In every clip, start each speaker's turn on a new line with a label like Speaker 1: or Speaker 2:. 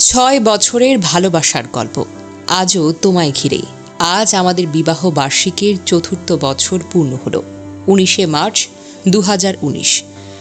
Speaker 1: ছয় বছরের ভালোবাসার গল্প। আজও তোমায় ঘিরে। আজ আমাদের বিবাহ বার্ষিকীর চতুর্থ বছর পূর্ণ হলো। উনিশে মার্চ দু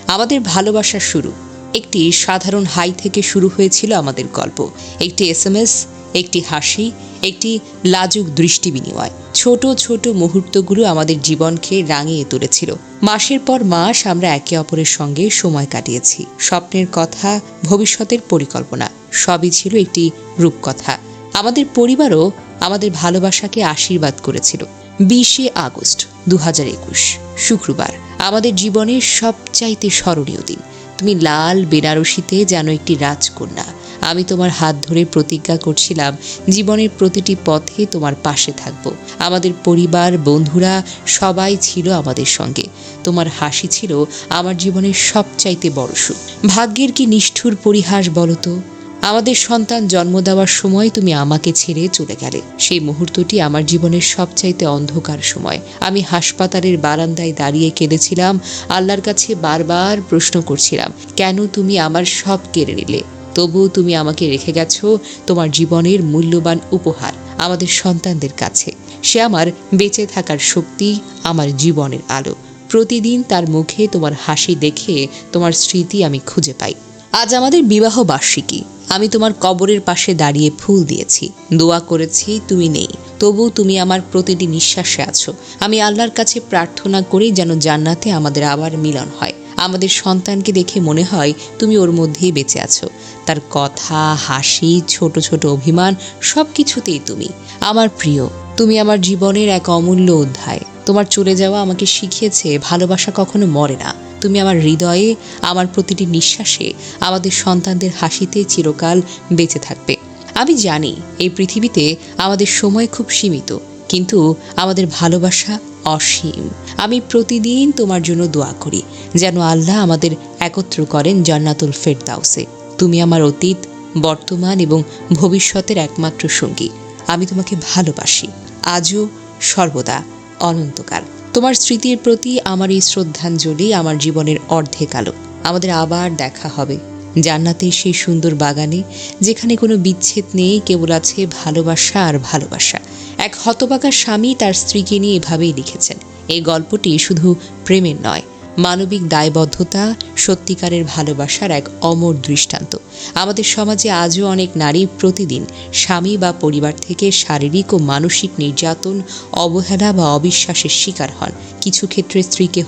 Speaker 1: আমাদের ভালোবাসার শুরু। একটি সাধারণ হাই থেকে শুরু হয়েছিল আমাদের গল্প। একটি এসএমএস একটি হাসি, একটি লাজুক দৃষ্টি বিনিময়। ছোট ছোট মুহূর্তগুলো আমাদের জীবনকে রাঙিয়ে তুলেছিল। মাসের পর মাস আমরা একে অপরের সঙ্গে সময় কাটিয়েছি। স্বপ্নের কথা, ভবিষ্যতের পরিকল্পনা। সবই ছিল একটি রূপকথা। আমাদের পরিবারও আমাদের ভালোবাসাকে আশীর্বাদ করেছিল। বিশে আগস্ট দু একুশ, শুক্রবার, আমাদের জীবনের সবচাইতে স্মরণীয় দিন। তুমি লাল বেনারসিতে যেন একটি রাজকন্যা। আমি তোমার হাত ধরে প্রতিজ্ঞা করছিলাম, জীবনের প্রতিটি পথে তোমার পাশে থাকব। আমাদের পরিবার, বন্ধুরা, সবাই ছিল আমাদের সঙ্গে। তোমার হাসি ছিল আমার জীবনের সবচাইতে বড় সুখ। ভাগ্যের কি নিষ্ঠুর পরিহাস বলো তো? আমাদের সন্তান জন্ম দেওয়ার সময় তুমি আমাকে ছেড়ে চলে গেলে। সেই মুহূর্তটি আমার জীবনের সবচাইতে অন্ধকার সময়। আমি হাসপাতালের বারান্দায় দাঁড়িয়ে কেঁদেছিলাম, আল্লাহর কাছে বারবার প্রশ্ন করছিলাম, কেন তুমি আমার সব কেড়ে নিলে? তবুও তুমি আমাকে রেখে গেছো, তোমার জীবনের মূল্যবান উপহার আমাদের সন্তানদের কাছে। সে আমার বেঁচে থাকার শক্তি আমার জীবনের আলো। প্রতিদিন তার মুখে তোমার হাসি দেখে তোমার স্মৃতি আমি খুঁজে পাই। আজ আমাদের বিবাহ বার্ষিকী আমি তোমার কবরের পাশে দাঁড়িয়ে ফুল দিয়েছি। দোয়া করেছি, তুমি নেই। তবু তুমি আমার প্রতিটি নিঃশ্বাসে আছো। আমি আল্লাহর কাছে প্রার্থনা করি যেন জান্নাতে আমাদের আবার মিলন হয়। আমাদের সন্তানকে দেখে মনে হয় তুমি ওর মধ্যেই বেঁচে আছো। তার কথা, হাসি, ছোট ছোট অভিমান সব কিছুতেই তুমি। আমার প্রিয়, তুমি আমার জীবনের এক অমূল্য অধ্যায়। তোমার চলে যাওয়া আমাকে শিখিয়েছে, ভালোবাসা কখনো মরে না। তুমি আমার হৃদয়ে, আমার প্রতিটি নিঃশ্বাসে, আমাদের সন্তানদের হাসিতে চিরকাল বেঁচে থাকবে। আমি জানি এই পৃথিবীতে আমাদের সময় খুব সীমিত, কিন্তু আমাদের ভালোবাসা অসীম। আমি প্রতিদিন তোমার জন্য দোয়া করি, যেন আল্লাহ আমাদের একত্র করেন জান্নাতুল ফেরদাউসে। তুমি আমার অতীত, বর্তমান এবং ভবিষ্যতের একমাত্র সঙ্গী। আমি তোমাকে ভালোবাসি। আজও সর্বদা অনন্তকাল। তোমার স্মৃতির প্রতি আমার এই শ্রদ্ধাঞ্জলি আমার জীবনের অর্ধেক আলো। আমাদের আবার দেখা হবে। জান্নাতের সেই সুন্দর বাগানে, যেখানে কোনো বিচ্ছেদ নেই, কেবল আছে ভালোবাসা আর ভালোবাসা। এক হতবাকা স্বামী তার স্ত্রীকে নিয়ে এভাবেই লিখেছেন। এই গল্পটি শুধু প্রেমের নয় মানবিক দায়বদ্ধতা, সত্যিকারের ভালোবাসার এক অমর দৃষ্টান্ত। আমাদের সমাজে আজও অনেক নারী প্রতিদিন স্বামী বা পরিবার থেকে শারীরিক ও মানসিক নির্যাতন, অবহেলা বা অবিশ্বাসের শিকার হন। কিছু ক্ষেত্রে স্ত্রীকে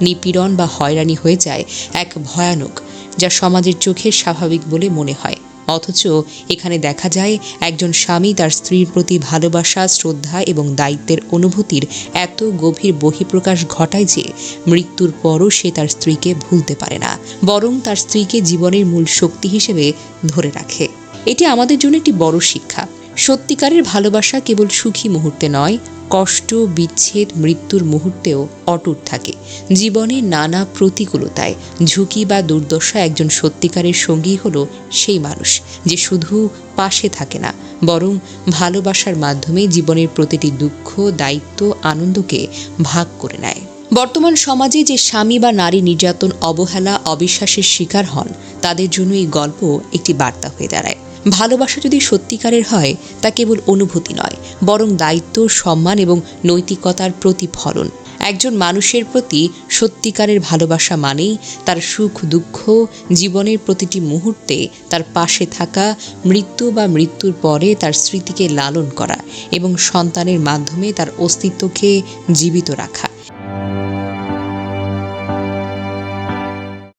Speaker 1: নিপীড়ন বা হয়রানি হয়ে যায় এক ভয়ানক, যা সমাজের চোখে স্বাভাবিক বলে মনে হয়। অথচ এখানে দেখা যায় একজন স্বামী তার স্ত্রীর প্রতি ভালোবাসা, শ্রদ্ধা এবং দায়িত্বের অনুভূতির এত গভীর বহিঃপ্রকাশ ঘটায় যে মৃত্যুর পরও সে তার স্ত্রীকে ভুলতে পারে না, বরং তার স্ত্রীকে জীবনের মূল শক্তি হিসেবে ধরে রাখে। এটি আমাদের জন্য একটি বড় শিক্ষা। সত্যিকারের ভালোবাসা কেবল সুখী মুহূর্তে নয়, কষ্ট, বিচ্ছেদ, মৃত্যুর মুহূর্তেও অটুট থাকে। জীবনে নানা প্রতিকূলতায়, ঝুঁকি বা দুর্দশা একজন সত্যিকারের সঙ্গী হলো সেই মানুষ, যে শুধু পাশে থাকে না, বরং ভালোবাসার মাধ্যমে জীবনের প্রতিটি দুঃখ, দায়িত্ব, আনন্দকে ভাগ করে নেয়। বর্তমান সমাজে যে স্বামী বা নারী নির্যাতন, অবহেলা, অবিশ্বাসের শিকার হন, তাদের জন্য এই গল্প একটি বার্তা হয়ে দাঁড়ায়। ভালোবাসা যদি সত্যিকারের হয়, তা কেবল অনুভূতি নয়, বরং দায়িত্ব, সম্মান এবং নৈতিকতার প্রতিফলন। একজন মানুষের প্রতি সত্যিকারের ভালোবাসা মানেই তার সুখ, দুঃখ, জীবনের প্রতিটি মুহূর্তে তার পাশে থাকা, মৃত্যু বা মৃত্যুর পরে তার স্মৃতিকে লালন করা এবং সন্তানের মাধ্যমে তার অস্তিত্বকে জীবিত রাখা।